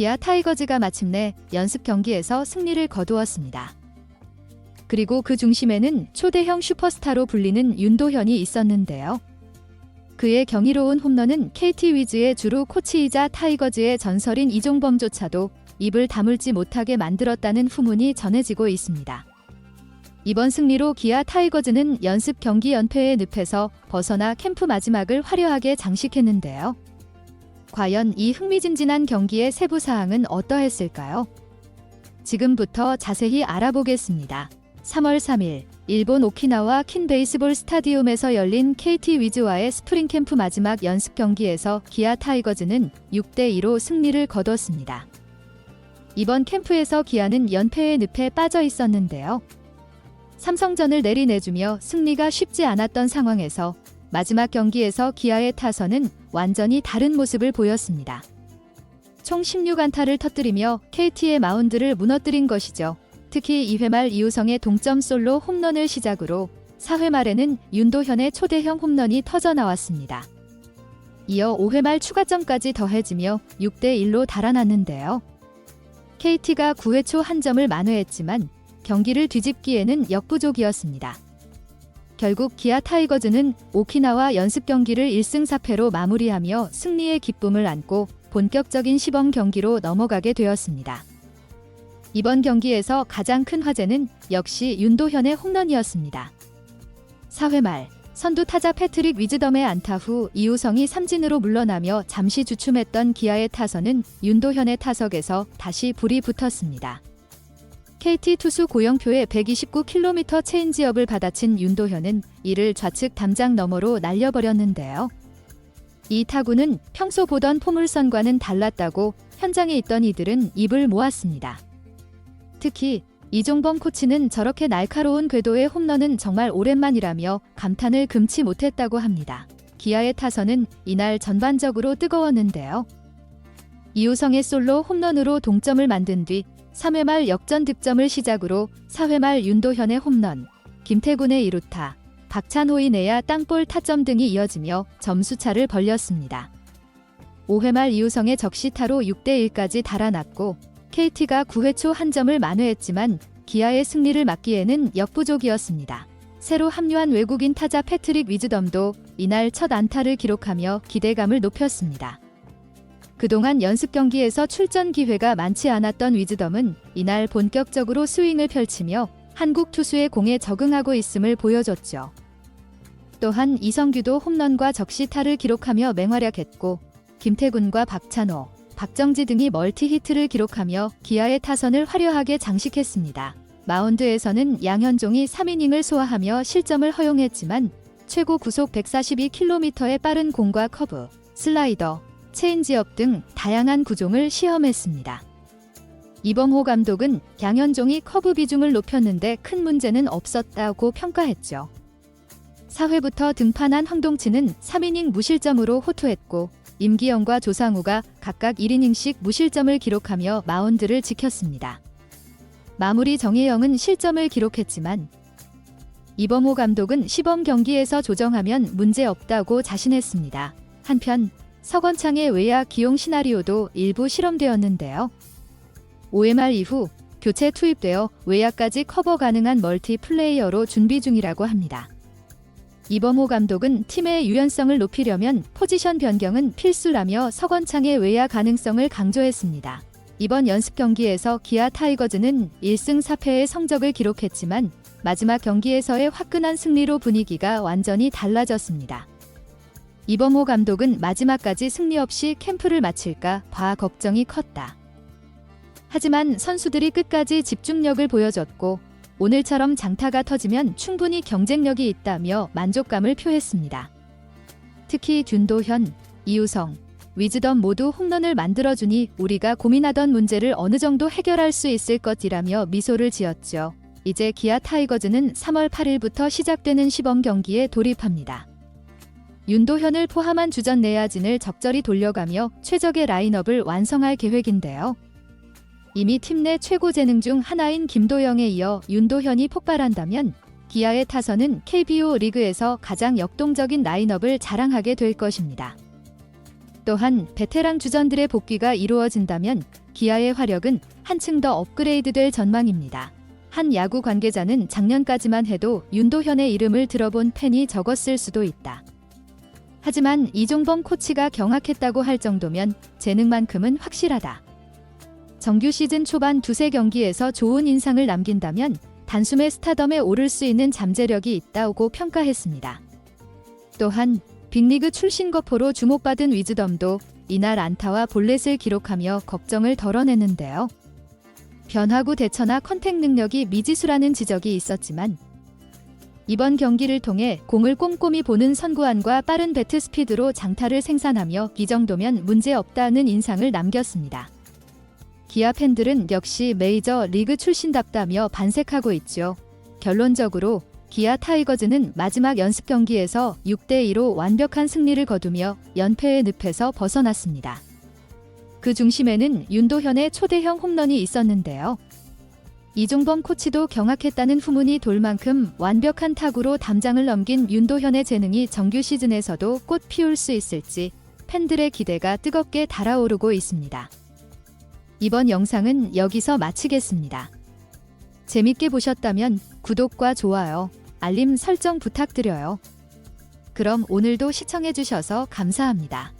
기아 타이거즈가 마침내 연습 경기에서 승리를 거두었습니다. 그리고 그 중심에는 초대형 슈퍼스타로 불리는 윤도현이 있었는데요. 그의 경이로운 홈런은 KT 위즈의 주루 코치이자 타이거즈의 전설인 이종범조차도 입을 다물지 못하게 만들었다는 후문이 전해지고 있습니다. 이번 승리로 기아 타이거즈는 연습 경기 연패의 늪에서 벗어나 캠프 마지막을 화려하게 장식했는데요. 과연 이 흥미진진한 경기의 세부 사항은 어떠했을까요? 지금부터 자세히 알아보겠습니다. 3월 3일 일본 오키나와 킨 베이스볼 스타디움에서 열린 KT 위즈와의 스프링 캠프 마지막 연습 경기에서 기아 타이거즈는 6대 2로 승리를 거뒀습니다. 이번 캠프에서 기아는 연패의 늪에 빠져 있었는데요. 삼성전을 내리내주며 승리가 쉽지 않았던 상황에서 마지막 경기에서 기아의 타선은 완전히 다른 모습을 보였습니다. 총 16안타를 터뜨리며 KT의 마운드를 무너뜨린 것이죠. 특히 2회 말 이우성의 동점 솔로 홈런을 시작으로 4회 말에는 윤도현의 초대형 홈런이 터져 나왔습니다. 이어 5회 말 추가점까지 더해지며 6대 1로 달아났는데요. KT가 9회 초 한 점을 만회했지만 경기를 뒤집기에는 역부족이었습니다. 결국 기아 타이거즈는 오키나와 연습 경기를 1승 4패로 마무리하며 승리의 기쁨을 안고 본격적인 시범 경기로 넘어가게 되었습니다. 이번 경기에서 가장 큰 화제는 역시 윤도현의 홈런이었습니다. 4회 말 선두 타자 패트릭 위즈덤의 안타 후 이우성이 삼진으로 물러나며 잠시 주춤했던 기아의 타선은 윤도현의 타석에서 다시 불이 붙었습니다. KT 투수 고영표의 129km 체인지업을 받아친 윤도현은 이를 좌측 담장 너머로 날려버렸는데요. 이 타구는 평소 보던 포물선과는 달랐다고 현장에 있던 이들은 입을 모았습니다. 특히 이종범 코치는 저렇게 날카로운 궤도의 홈런은 정말 오랜만이라며 감탄을 금치 못했다고 합니다. 기아의 타선은 이날 전반적으로 뜨거웠는데요. 이우성의 솔로 홈런으로 동점을 만든 뒤 3회 말 역전 득점을 시작으로 4회 말 윤도현의 홈런, 김태군의 이루타, 박찬호의 내야 땅볼 타점 등이 이어지며 점수차를 벌렸습니다. 5회 말 이우성의 적시타로 6대 1까지 달아났고 KT가 9회 초 한 점을 만회했지만 기아의 승리를 막기에는 역부족이었습니다. 새로 합류한 외국인 타자 패트릭 위즈덤도 이날 첫 안타를 기록하며 기대감을 높였습니다. 그동안 연습 경기에서 출전 기회가 많지 않았던 위즈덤은 이날 본격적으로 스윙을 펼치며 한국 투수의 공에 적응하고 있음을 보여줬죠. 또한 이성규도 홈런과 적시타를 기록하며 맹활약했고 김태군과 박찬호, 박정지 등이 멀티 히트를 기록하며 기아의 타선을 화려하게 장식했습니다. 마운드에서는 양현종이 3이닝을 소화하며 실점을 허용했지만 최고 구속 142km의 빠른 공과 커브, 슬라이더, 체인지업 등 다양한 구종을 시험했습니다. 이범호 감독은 양현종이 커브 비중을 높였는데 큰 문제는 없었다고 평가했죠. 4회부터 등판한 황동치는 3이닝 무실점으로 호투했고 임기영과 조상우가 각각 1이닝씩 무실점을 기록하며 마운드를 지켰습니다. 마무리 정혜영은 실점을 기록했지만 이범호 감독은 시범 경기에서 조정하면 문제 없다고 자신했습니다. 한편 서건창의 외야 기용 시나리오도 일부 실험되었는데요. 5회 말 이후 교체 투입되어 외야까지 커버 가능한 멀티 플레이어로 준비 중이라고 합니다. 이범호 감독은 팀의 유연성을 높이려면 포지션 변경은 필수라며 서건창의 외야 가능성을 강조했습니다. 이번 연습 경기에서 기아 타이거즈는 1승 4패의 성적을 기록했지만 마지막 경기에서의 화끈한 승리로 분위기가 완전히 달라졌습니다. 이범호 감독은 마지막까지 승리 없이 캠프를 마칠까 봐 걱정이 컸다. 하지만 선수들이 끝까지 집중력을 보여줬고 오늘처럼 장타가 터지면 충분히 경쟁력이 있다며 만족감을 표했습니다. 특히 균도현, 이우성, 위즈덤 모두 홈런을 만들어주니 우리가 고민하던 문제를 어느 정도 해결할 수 있을 것이라며 미소를 지었죠. 이제 기아 타이거즈는 3월 8일부터 시작되는 시범 경기에 돌입합니다. 윤도현을 포함한 주전 내야진을 적절히 돌려가며 최적의 라인업을 완성할 계획인데요. 이미 팀 내 최고 재능 중 하나인 김도영에 이어 윤도현이 폭발한다면 기아의 타선은 KBO 리그에서 가장 역동적인 라인업을 자랑하게 될 것입니다. 또한 베테랑 주전들의 복귀가 이루어진다면 기아의 화력은 한층 더 업그레이드될 전망입니다. 한 야구 관계자는 작년까지만 해도 윤도현의 이름을 들어본 팬이 적었을 수도 있다. 하지만 이종범 코치가 경악했다고 할 정도면 재능만큼은 확실하다. 정규 시즌 초반 두세 경기에서 좋은 인상을 남긴다면 단숨에 스타덤에 오를 수 있는 잠재력이 있다고 평가했습니다. 또한 빅리그 출신 거포로 주목받은 위즈덤도 이날 안타와 볼넷을 기록하며 걱정을 덜어냈는데요. 변화구 대처나 컨택 능력이 미지수라는 지적이 있었지만 이번 경기를 통해 공을 꼼꼼히 보는 선구안과 빠른 배트 스피드로 장타를 생산하며 이 정도면 문제 없다는 인상을 남겼습니다. 기아 팬들은 역시 메이저 리그 출신답다며 반색하고 있죠. 결론적으로 기아 타이거즈는 마지막 연습 경기에서 6대 2로 완벽한 승리를 거두며 연패의 늪에서 벗어났습니다. 그 중심에는 윤도현의 초대형 홈런이 있었는데요. 이종범 코치도 경악했다는 후문이 돌 만큼 완벽한 타구로 담장을 넘긴 윤도현의 재능이 정규 시즌에서도 꽃 피울 수 있을지 팬들의 기대가 뜨겁게 달아오르고 있습니다. 이번 영상은 여기서 마치겠습니다. 재밌게 보셨다면 구독과 좋아요, 알림 설정 부탁드려요. 그럼 오늘도 시청해주셔서 감사합니다.